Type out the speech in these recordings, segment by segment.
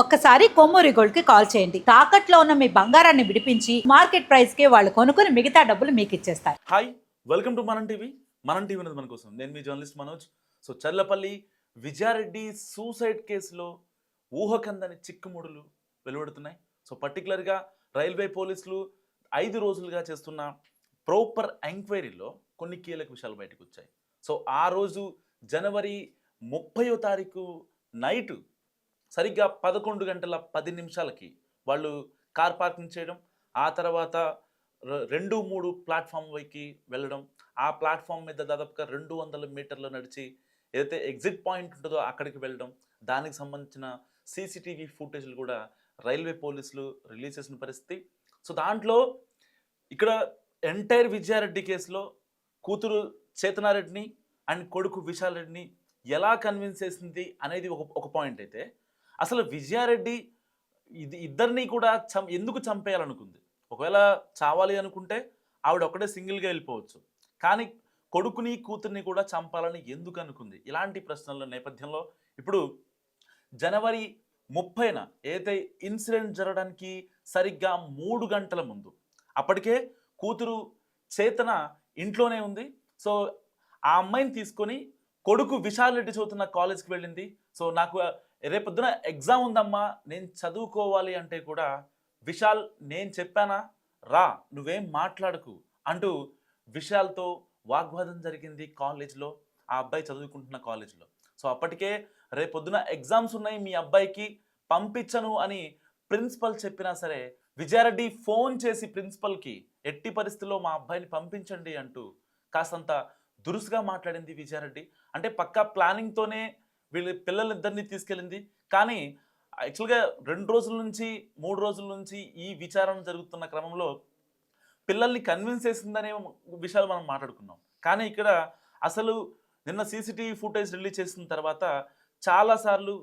ఒక్కసారి కొమ్మూరి గోల్డ్కి కాల్ చేయండి. తాకట్లో ఉన్న మీ బంగారాన్ని విడిపించి మార్కెట్ ప్రైస్కి వాళ్ళు కొనుక్కుని మిగతా డబ్బులు మీకు ఇచ్చేస్తారు hi welcome to Manam TV. Manam TV అనేది మన కోసం. నేను మీ journalist Manoj. So Charlapalli Vijaya Reddy suicide కేసులో ఊహకందని చిక్కుముడులు వెలువడుతున్నాయి. సో పర్టికులర్గా రైల్వే పోలీసులు ఐదు రోజులుగా చేస్తున్న ప్రాపర్ ఎంక్వైరీలో కొన్ని కీలక విషయాలు బయటకు వచ్చాయి. సో ఆ రోజు జనవరి ముప్పయో తారీఖు నైటు సరిగ్గా పదకొండు గంటల పది నిమిషాలకి వాళ్ళు కార్ పార్కింగ్ చేయడం ఆ తర్వాత రెండు మూడు ప్లాట్ఫామ్ వైకి వెళ్ళడం ఆ ప్లాట్ఫామ్ మీద దాదాపుగా రెండు వందల మీటర్లు నడిచి ఏదైతే ఎగ్జిట్ పాయింట్ ఉంటుందో అక్కడికి వెళ్ళడం దానికి సంబంధించిన సీసీటీవీ ఫుటేజ్లు కూడా రైల్వే పోలీసులు రిలీజ్ చేసిన పరిస్థితి. సో దాంట్లో ఇక్కడ ఎంటైర్ విజయారెడ్డి కేసులో కూతురు చేతనారెడ్డిని అండ్ కొడుకు విశాల్ రెడ్డిని ఎలా కన్విన్స్ చేసింది అనేది ఒక ఒక పాయింట్ అయితే అసలు విజయారెడ్డి ఇది ఇద్దరిని కూడా చం ఎందుకు చంపేయాలనుకుంది? ఒకవేళ చావాలి అనుకుంటే ఆవిడ ఒక్కడే సింగిల్గా వెళ్ళిపోవచ్చు. కానీ కొడుకుని కూతుర్ని కూడా చంపాలని ఎందుకు అనుకుంది? ఇలాంటి ప్రశ్నల నేపథ్యంలో ఇప్పుడు జనవరి ముప్పైన ఏదైతే ఇన్సిడెంట్ జరగడానికి సరిగ్గా మూడు గంటల ముందు అప్పటికే కూతురు చేతన ఇంట్లోనే ఉంది. సో ఆ అమ్మాయిని తీసుకొని కొడుకు విశాల్ రెడ్డి చదువుతున్న కాలేజ్కి వెళ్ళింది. సో నాకు రేపొద్దున ఎగ్జామ్ ఉందమ్మా నేను చదువుకోవాలి అంటే కూడా విశాల్ నేను చెప్పానా? రా నువ్వేం మాట్లాడకు అంటూ విశాల్తో వాగ్వాదం జరిగింది కాలేజ్లో ఆ అబ్బాయి చదువుకుంటున్న కాలేజ్లో. సో అప్పటికే రేపొద్దున ఎగ్జామ్స్ ఉన్నాయి మీ అబ్బాయికి పంపించను అని ప్రిన్సిపల్ చెప్పినా సరే విజయారెడ్డి ఫోన్ చేసి ప్రిన్సిపల్కి ఎట్టి పరిస్థితుల్లో మా అబ్బాయిని పంపించండి అంటూ కాస్తంత దురుసుగా మాట్లాడింది విజయారెడ్డి. అంటే పక్కా ప్లానింగ్తోనే వీళ్ళ పిల్లలిద్దరినీ తీసుకెళ్ళింది. కానీ యాక్చువల్గా రెండు రోజుల నుంచి మూడు రోజుల నుంచి ఈ విచారణ జరుగుతున్న క్రమంలో పిల్లల్ని కన్విన్స్ చేసిందనే విషయాలు మనం మాట్లాడుకున్నాం. కానీ ఇక్కడ అసలు నిన్న సీసీటీవీ ఫుటేజ్ రిలీజ్ చేసిన తర్వాత చాలాసార్లు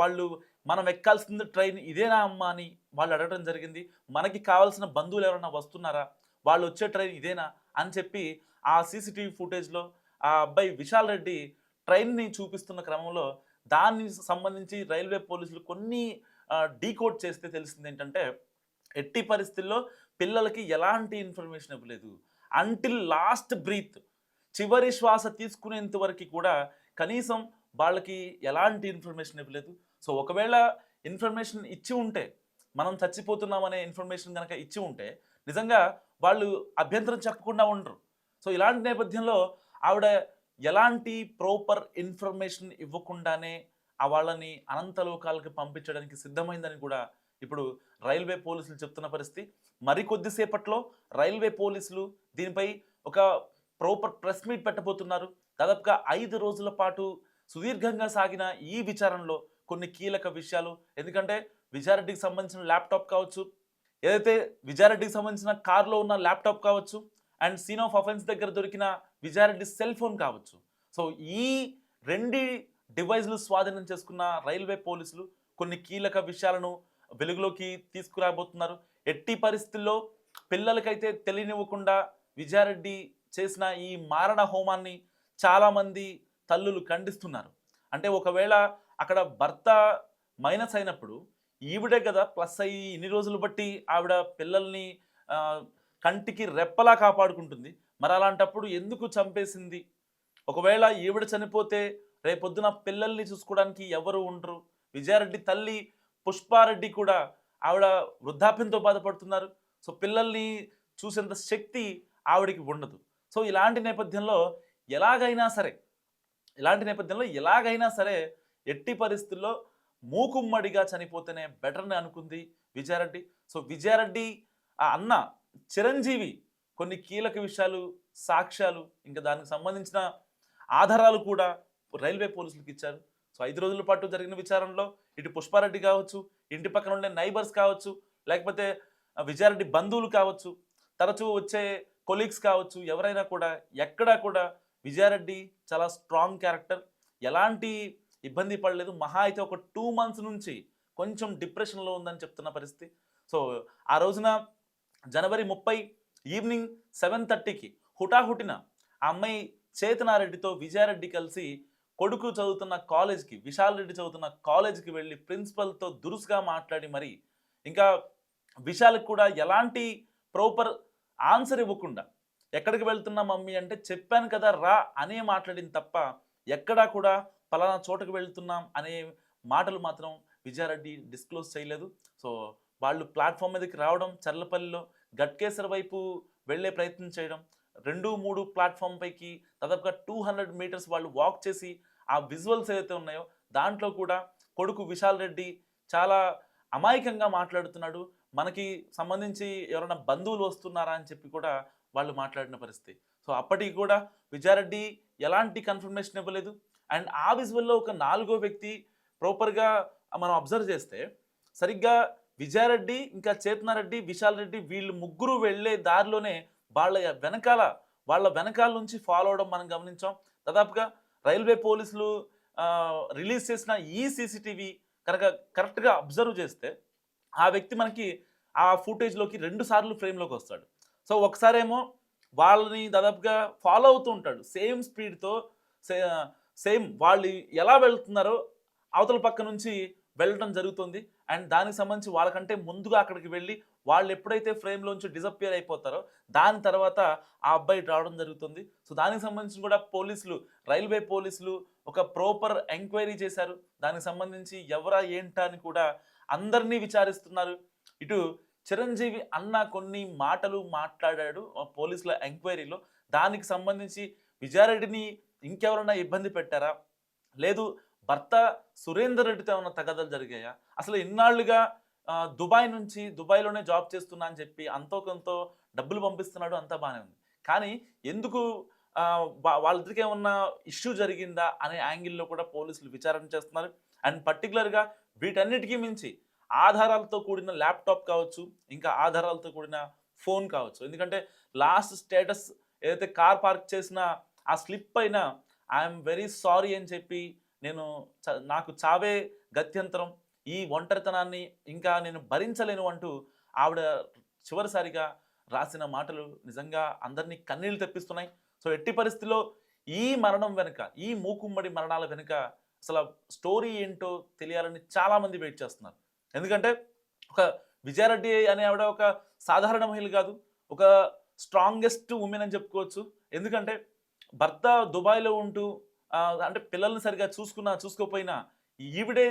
వాళ్ళు మనం ఎక్కాల్సింది ట్రైన్ ఇదేనా అమ్మా అని వాళ్ళు అడగడం జరిగింది. మనకి కావాల్సిన బంధువులు ఎవరైనా వస్తున్నారా? వాళ్ళు వచ్చే ట్రైన్ ఇదేనా అని చెప్పి ఆ సీసీటీవీ ఫుటేజ్లో ఆ అబ్బాయి విశాల్ రెడ్డి ట్రైన్ని చూపిస్తున్న క్రమంలో దాన్ని సంబంధించి రైల్వే పోలీసులు కొన్ని డీకోడ్ చేస్తే తెలిసింది ఏంటంటే ఎట్టి పరిస్థితుల్లో పిల్లలకి ఎలాంటి ఇన్ఫర్మేషన్ ఇవ్వలేదు. అంటిల్ లాస్ట్ బ్రీత్ చివరి శ్వాస తీసుకునేంత వరకు కూడా కనీసం వాళ్ళకి ఎలాంటి ఇన్ఫర్మేషన్ ఇవ్వలేదు. సో ఒకవేళ ఇన్ఫర్మేషన్ ఇచ్చి ఉంటే మనం చచ్చిపోతున్నామనే ఇన్ఫర్మేషన్ కనుక ఇచ్చి ఉంటే నిజంగా వాళ్ళు అభ్యంతరం చెప్పకుండా ఉండరు. సో ఇలాంటి నేపథ్యంలో ఆవిడ ఎలాంటి ప్రాపర్ ఇన్ఫర్మేషన్ ఇవ్వకుండానే ఆ వాళ్ళని అనంతలోకాలకు పంపించడానికి సిద్ధమైందని కూడా ఇప్పుడు రైల్వే పోలీసులు చెప్తున్న పరిస్థితి. మరికొద్దిసేపట్లో రైల్వే పోలీసులు దీనిపై ఒక ప్రాపర్ ప్రెస్ మీట్ పెట్టబోతున్నారు. దాదాపుగా ఐదు రోజుల పాటు సుదీర్ఘంగా సాగిన ఈ విచారణలో కొన్ని కీలక విషయాలు. ఎందుకంటే విజయారెడ్డికి సంబంధించిన ల్యాప్టాప్ కావచ్చు ఏదైతే విజయారెడ్డికి సంబంధించిన కారులో ఉన్న ల్యాప్టాప్ కావచ్చు అండ్ సీన్ ఆఫ్ అఫెన్స్ దగ్గర దొరికిన విజయారెడ్డి సెల్ ఫోన్ కావచ్చు. సో ఈ రెండు డివైజ్లు స్వాధీనం చేసుకున్న రైల్వే పోలీసులు కొన్ని కీలక విషయాలను వెలుగులోకి తీసుకురాబోతున్నారు. ఎట్టి పరిస్థితుల్లో పిల్లలకైతే తెలియనివ్వకుండా విజయారెడ్డి చేసిన ఈ మారణ హోమాన్ని చాలామంది తల్లులు ఖండిస్తున్నారు. అంటే ఒకవేళ అక్కడ భర్త మైనస్ అయినప్పుడు ఈవిడే కదా ప్లస్ అయ్యి ఇన్ని రోజులు బట్టి ఆవిడ పిల్లల్ని కంటికి రెప్పలా కాపాడుకుంటుంది. మరి అలాంటప్పుడు ఎందుకు చంపేసింది? ఒకవేళ ఈవిడ చనిపోతే రేపొద్దున పిల్లల్ని చూసుకోవడానికి ఎవరు ఉండరు. విజయారెడ్డి తల్లి పుష్పారెడ్డి కూడా ఆవిడ వృద్ధాప్యంతో బాధపడుతున్నారు. సో పిల్లల్ని చూసేంత శక్తి ఆవిడకి ఉండదు. సో ఇలాంటి నేపథ్యంలో ఎలాగైనా సరే ఇలాంటి నేపథ్యంలో ఎలాగైనా సరే ఎట్టి పరిస్థితుల్లో మూకుమ్మడిగా చనిపోతేనే బెటర్ని అనుకుంది విజయారెడ్డి. సో విజయారెడ్డి ఆ అన్న చిరంజీవి కొన్ని కీలక విషయాలు సాక్ష్యాలు ఇంకా దానికి సంబంధించిన ఆధారాలు కూడా రైల్వే పోలీసులకు ఇచ్చారు. సో ఐదు రోజుల పాటు జరిగిన విచారణలో ఇటు పుష్పారెడ్డి కావచ్చు ఇంటి పక్కన ఉండే నైబర్స్ కావచ్చు లేకపోతే విజయారెడ్డి బంధువులు కావచ్చు తరచూ వచ్చే కొలీగ్స్ కావచ్చు ఎవరైనా కూడా ఎక్కడా కూడా విజయారెడ్డి చాలా స్ట్రాంగ్ క్యారెక్టర్ ఎలాంటి ఇబ్బంది పడలేదు. మహా అయితే ఒక టూ మంత్స్ నుంచి కొంచెం డిప్రెషన్లో ఉందని చెప్తున్న పరిస్థితి. సో ఆ రోజున జనవరి ముప్పై ఈవినింగ్ సెవెన్ థర్టీకి హుటాహుటిన ఆ అమ్మాయి చేతనారెడ్డితో విజయారెడ్డి కలిసి కొడుకు చదువుతున్న కాలేజ్కి విశాల్ రెడ్డి చదువుతున్న కాలేజ్కి వెళ్ళి ప్రిన్సిపల్తో దురుసుగా మాట్లాడి మరి ఇంకా విశాల్కి కూడా ఎలాంటి ప్రాపర్ ఆన్సర్ ఇవ్వకుండా ఎక్కడికి వెళ్తున్నా మమ్మీ అంటే చెప్పాను కదా రా అనే మాట్లాడింది తప్ప ఎక్కడా కూడా పలానా చోటకు వెళ్తున్నాం అనే మాటలు మాత్రం విజయారెడ్డి డిస్క్లోజ్ చేయలేదు. సో వాళ్ళు ప్లాట్ఫామ్ మీదకి రావడం చర్లపల్లిలో గట్కేసర్ వైపు వెళ్ళే ప్రయత్నం చేయడం రెండు మూడు ప్లాట్ఫామ్ పైకి దాదాపుగా టూ హండ్రెడ్ మీటర్స్ వాళ్ళు వాక్ చేసి ఆ విజువల్స్ ఏదైతే ఉన్నాయో దాంట్లో కూడా కొడుకు విశాల్ రెడ్డి చాలా అమాయకంగా మాట్లాడుతున్నాడు. మనకి సంబంధించి ఎవరైనా బంధువులు వస్తున్నారా అని చెప్పి కూడా వాళ్ళు మాట్లాడిన పరిస్థితి. సో అప్పటికి కూడా విజయారెడ్డి ఎలాంటి కన్ఫర్మేషన్ ఇవ్వలేదు. అండ్ ఆ విజువల్లో ఒక నాలుగో వ్యక్తి ప్రాపర్గా మనం అబ్జర్వ్ చేస్తే సరిగ్గా విజయారెడ్డి ఇంకా చేతనారెడ్డి విశాల్ రెడ్డి వీళ్ళు ముగ్గురు వెళ్ళే దారిలోనే వాళ్ళ వెనకాల వాళ్ళ వెనకాల నుంచి ఫాలో అవడం మనం గమనించాం. దాదాపుగా రైల్వే పోలీసులు రిలీజ్ చేసిన ఈ సీసీటీవీ కనుక కరెక్ట్గా అబ్జర్వ్ చేస్తే ఆ వ్యక్తి మనకి ఆ ఫుటేజ్లోకి రెండు సార్లు ఫ్రేమ్లోకి వస్తాడు. సో ఒకసారేమో వాళ్ళని దాదాపుగా ఫాలో అవుతూ ఉంటాడు. సేమ్ స్పీడ్తో సేమ్ వాళ్ళు ఎలా వెళ్తున్నారో అవతల పక్క నుంచి వెళ్ళడం జరుగుతుంది. అండ్ దానికి సంబంధించి వాళ్ళకంటే ముందుగా అక్కడికి వెళ్ళి వాళ్ళు ఎప్పుడైతే ఫ్రేమ్లోంచి డిసప్పియర్ అయిపోతారో దాని తర్వాత ఆ అబ్బాయి రావడం జరుగుతుంది. సో దానికి సంబంధించి కూడా పోలీసులు రైల్వే పోలీసులు ఒక ప్రాపర్ ఎంక్వైరీ చేశారు. దానికి సంబంధించి ఎవరా ఏంటా అని కూడా అందరినీ విచారిస్తున్నారు. ఇటు చిరంజీవి అన్న కొన్ని మాటలు మాట్లాడాడు ఆ పోలీసుల ఎంక్వైరీలో. దానికి సంబంధించి విజయారెడ్డిని ఇంకెవరైనా ఇబ్బంది పెట్టారా? లేదు భర్త సురేందర్ రెడ్డితో ఏమైనా తగదలు జరిగాయా? అసలు ఇన్నాళ్ళుగా దుబాయ్ నుంచి దుబాయ్లోనే జాబ్ చేస్తున్నా అని చెప్పి అంతో కొంత డబ్బులు పంపిస్తున్నాడు అంతా బాగానే ఉంది. కానీ ఎందుకు వాళ్ళిద్దరికి ఏమన్నా ఇష్యూ జరిగిందా అనే యాంగిల్లో కూడా పోలీసులు విచారణ చేస్తున్నారు. అండ్ పర్టికులర్గా వీటన్నిటికీ మించి ఆధారాలతో కూడిన ల్యాప్టాప్ కావచ్చు ఇంకా ఆధారాలతో కూడిన ఫోన్ కావచ్చు. ఎందుకంటే లాస్ట్ స్టేటస్ ఏదైతే కార్ పార్క్ చేసిన ఆ స్లిప్ పైన ఐఎమ్ వెరీ సారీ అని చెప్పి నేను చ- నాకు చావే గత్యంతరం ఈ ఒంటరితనాన్ని ఇంకా నేను భరించలేను అంటూ ఆవిడ చివరిసారిగా రాసిన మాటలు నిజంగా అందరినీ కన్నీళ్ళు తెప్పిస్తున్నాయి. సో ఎట్టి పరిస్థితిలో ఈ మరణం వెనుక ఈ మూకుమ్మడి మరణాల వెనుక అసలు స్టోరీ ఏంటో తెలియాలని చాలామంది వెయిట్ చేస్తున్నారు. ఎందుకంటే ఒక విజయారెడ్డి అనే ఆవిడ ఒక సాధారణ మహిళ కాదు ఒక స్ట్రాంగెస్ట్ ఉమెన్ అని చెప్పుకోవచ్చు. ఎందుకంటే భర్త దుబాయ్లో ఉంటూ అంటే పిల్లల్ని సరిగా చూసుకున్నా చూసుకోకపోయినా ఈవిడే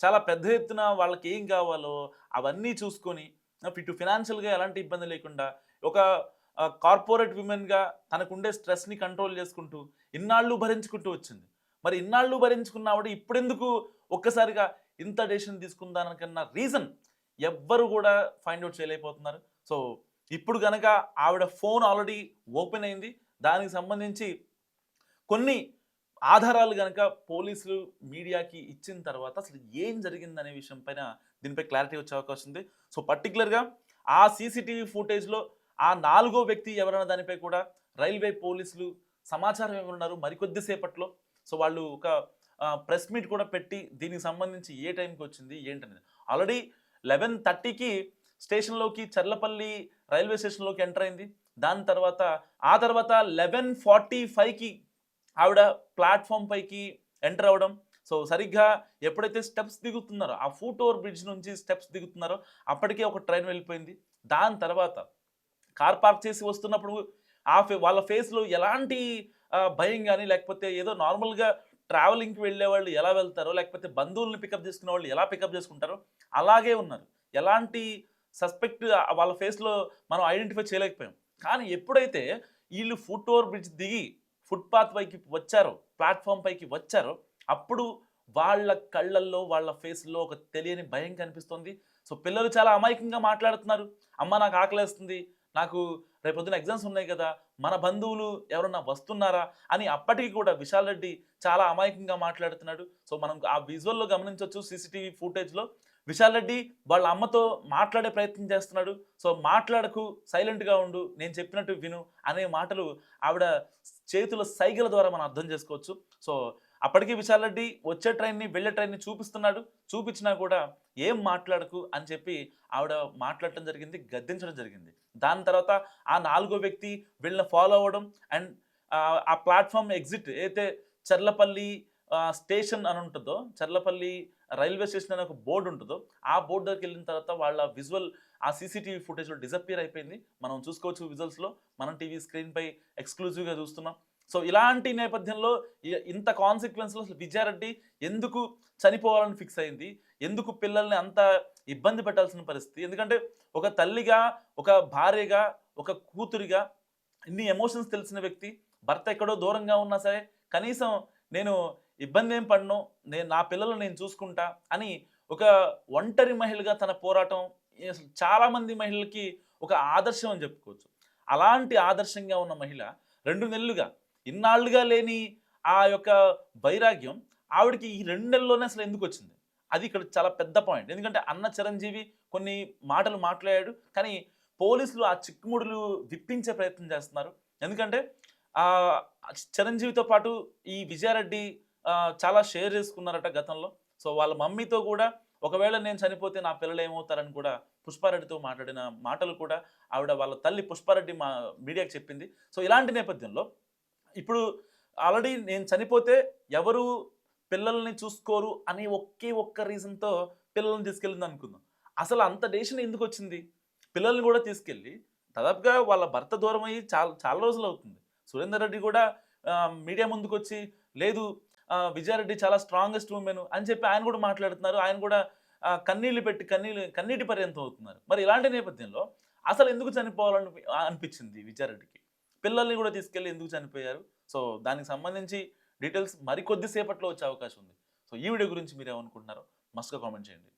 చాలా పెద్ద ఎత్తున వాళ్ళకి ఏం కావాలో అవన్నీ చూసుకొని ఇటు ఫినాన్షియల్గా ఎలాంటి ఇబ్బంది లేకుండా ఒక కార్పొరేట్ విమెన్గా తనకుండే స్ట్రెస్ని కంట్రోల్ చేసుకుంటూ ఇన్నాళ్ళు భరించుకుంటూ వచ్చింది. మరి ఇన్నాళ్ళు భరించుకున్న ఆవిడ ఇప్పుడెందుకు ఒక్కసారిగా ఇంత డెసిషన్ తీసుకుందానికన్నా రీజన్ ఎవ్వరు కూడా ఫైండ్ అవుట్ చేయలేకపోతున్నారు. సో ఇప్పుడు కనుక ఆవిడ ఫోన్ ఆల్రెడీ ఓపెన్ అయింది. దానికి సంబంధించి కొన్ని ఆధారాలు కనుక పోలీసులు మీడియాకి ఇచ్చిన తర్వాత అసలు ఏం జరిగిందనే విషయం పైన దీనిపై క్లారిటీ వచ్చే అవకాశం ఉంది. సో పర్టికులర్గా ఆ సీసీటీవీ ఫుటేజ్లో ఆ నాలుగో వ్యక్తి ఎవరైనా దానిపై కూడా రైల్వే పోలీసులు సమాచారం ఏమన్నారు మరికొద్ది సేపట్లో. సో వాళ్ళు ఒక ప్రెస్ మీట్ కూడా పెట్టి దీనికి సంబంధించి ఏ టైంకి వచ్చింది ఏంటనేది. ఆల్రెడీ లెవెన్ థర్టీకి స్టేషన్లోకి చర్లపల్లి రైల్వే స్టేషన్లోకి ఎంటర్ అయింది. దాని తర్వాత ఆ తర్వాత లెవెన్ ఫార్టీ ఫైవ్కి ఆవిడ ప్లాట్ఫామ్ పైకి ఎంటర్ అవ్వడం. సో సరిగ్గా ఎప్పుడైతే స్టెప్స్ దిగుతున్నారో ఆ ఫూట్ ఓవర్ బ్రిడ్జ్ నుంచి స్టెప్స్ దిగుతున్నారో అప్పటికే ఒక ట్రైన్ వెళ్ళిపోయింది. దాని తర్వాత కార్ పార్క్ చేసి వస్తున్నప్పుడు ఆ ఫే వాళ్ళ ఫేస్లో ఎలాంటి భయం కానీ లేకపోతే ఏదో నార్మల్గా ట్రావెలింగ్కి వెళ్ళే వాళ్ళు ఎలా వెళ్తారో లేకపోతే బంధువుల్ని పికప్ చేసుకునే వాళ్ళు ఎలా పికప్ చేసుకుంటారో అలాగే ఉన్నారు. ఎలాంటి సస్పెక్ట్ వాళ్ళ ఫేస్లో మనం ఐడెంటిఫై చేయలేకపోయాం. కానీ ఎప్పుడైతే వీళ్ళు ఫుట్ ఓవర్ బ్రిడ్జ్ దిగి ఫుట్పాత్ పైకి వచ్చారో ప్లాట్ఫామ్ పైకి వచ్చారో అప్పుడు వాళ్ళ కళ్ళల్లో వాళ్ళ ఫేస్లో ఒక తెలియని భయం కనిపిస్తుంది. సో పిల్లలు చాలా అమాయకంగా మాట్లాడుతున్నారు. అమ్మ నాకు ఆకలేస్తుంది. నాకు రేపొద్దున ఎగ్జామ్స్ ఉన్నాయి కదా. మన బంధువులు ఎవరన్నా వస్తున్నారా? అని అప్పటికి కూడా విశాల్ రెడ్డి చాలా అమాయకంగా మాట్లాడుతున్నాడు. సో మనం ఆ విజువల్లో గమనించవచ్చు సీసీటీవీ ఫుటేజ్లో విశాల్ రెడ్డి వాళ్ళ అమ్మతో మాట్లాడే ప్రయత్నం చేస్తున్నాడు. సో మాట్లాడకు సైలెంట్గా ఉండు నేను చెప్పినట్టు విను అనే మాటలు ఆవిడ చేతుల సైగల ద్వారా మనం అర్థం చేసుకోవచ్చు. సో అప్పటికి విశాల్ రెడ్డి వచ్చే ట్రైన్ని వెళ్ళే ట్రైన్ని చూపిస్తున్నాడు. చూపించినా కూడా ఏం మాట్లాడకు అని చెప్పి ఆవిడ మాట్లాడటం జరిగింది గద్దించడం జరిగింది. దాని తర్వాత ఆ నాలుగో వ్యక్తి వీళ్ళని ఫాలో అవ్వడం అండ్ ఆ ప్లాట్ఫామ్ ఎగ్జిట్ ఏదైతే చర్లపల్లి స్టేషన్ అని ఉంటుందో చర్లపల్లి రైల్వే స్టేషన్ అనే ఒక బోర్డు ఉంటుందో ఆ బోర్డు దగ్గరికి వెళ్ళిన తర్వాత వాళ్ళ విజువల్ ఆ సీసీటీవీ ఫుటేజ్లో డిజపియర్ అయిపోయింది. మనం చూసుకోవచ్చు విజువల్స్లో మనం టీవీ స్క్రీన్పై ఎక్స్క్లూజివ్గా చూస్తున్నాం. సో ఇలాంటి నేపథ్యంలో ఇంత కాన్సిక్వెన్స్లో అసలు విజయారెడ్డి ఎందుకు చనిపోవాలని ఫిక్స్ అయింది? ఎందుకు పిల్లల్ని అంత ఇబ్బంది పెట్టాల్సిన పరిస్థితి? ఎందుకంటే ఒక తల్లిగా ఒక భార్యగా ఒక కూతురిగా ఇన్ని ఎమోషన్స్ తెలిసిన వ్యక్తి భర్త ఎక్కడో దూరంగా ఉన్నా సరే కనీసం నేను ఇబ్బంది ఏం పడను నేను నా పిల్లలు నేను చూసుకుంటా అని ఒక ఒంటరి మహిళగా తన పోరాటం అసలు చాలామంది మహిళలకి ఒక ఆదర్శం అని చెప్పుకోవచ్చు. అలాంటి ఆదర్శంగా ఉన్న మహిళ రెండు నెలలుగా ఇన్నాళ్ళుగా లేని ఆ యొక్క వైరాగ్యం ఆవిడకి ఈ రెండు నెలల్లోనే అసలు ఎందుకు వచ్చింది? అది ఇక్కడ చాలా పెద్ద పాయింట్. ఎందుకంటే అన్న చిరంజీవి కొన్ని మాటలు మాట్లాడాడు కానీ పోలీసులు ఆ చిక్కుముడులు విప్పించే ప్రయత్నం చేస్తున్నారు. ఎందుకంటే చిరంజీవితో పాటు ఈ విజయారెడ్డి చాలా షేర్ చేసుకున్నారట గతంలో. సో వాళ్ళ మమ్మీతో కూడా ఒకవేళ నేను చనిపోతే నా పిల్లలు ఏమవుతారని కూడా పుష్పారెడ్డితో మాట్లాడిన మాటలు కూడా ఆవిడ వాళ్ళ తల్లి పుష్పారెడ్డి మా మీడియాకి చెప్పింది. సో ఇలాంటి నేపథ్యంలో ఇప్పుడు ఆల్రెడీ నేను చనిపోతే ఎవరు పిల్లల్ని చూసుకోరు అనే ఒకే ఒక్క రీజన్తో పిల్లల్ని తీసుకెళ్ళింది అనుకుందాం. అసలు అంత డేషన్ ఎందుకు వచ్చింది? పిల్లల్ని కూడా తీసుకెళ్ళి దాదాపుగా వాళ్ళ భర్త దూరం అయ్యి చాలా చాలా రోజులు అవుతుంది. సురేందర్ రెడ్డి కూడా మీడియా ముందుకు వచ్చి లేదు విజయారెడ్డి చాలా స్ట్రాంగెస్ట్ ఉమెన్ అని చెప్పి ఆయన కూడా మాట్లాడుతున్నారు. ఆయన కూడా కన్నీళ్ళు పెట్టి కన్నీళ్ళు కన్నీటి పర్యంతం అవుతున్నారు. మరి ఇలాంటి నేపథ్యంలో అసలు ఎందుకు చనిపోవాలని అనిపించింది విజయారెడ్డికి? పిల్లల్ని కూడా తీసుకెళ్ళి ఎందుకు చనిపోయారు? సో దానికి సంబంధించి డీటెయిల్స్ మరికొద్దిసేపట్లో వచ్చే అవకాశం ఉంది. సో ఈ వీడియో గురించి మీరు ఏమనుకుంటున్నారో మస్తుగా కామెంట్ చేయండి.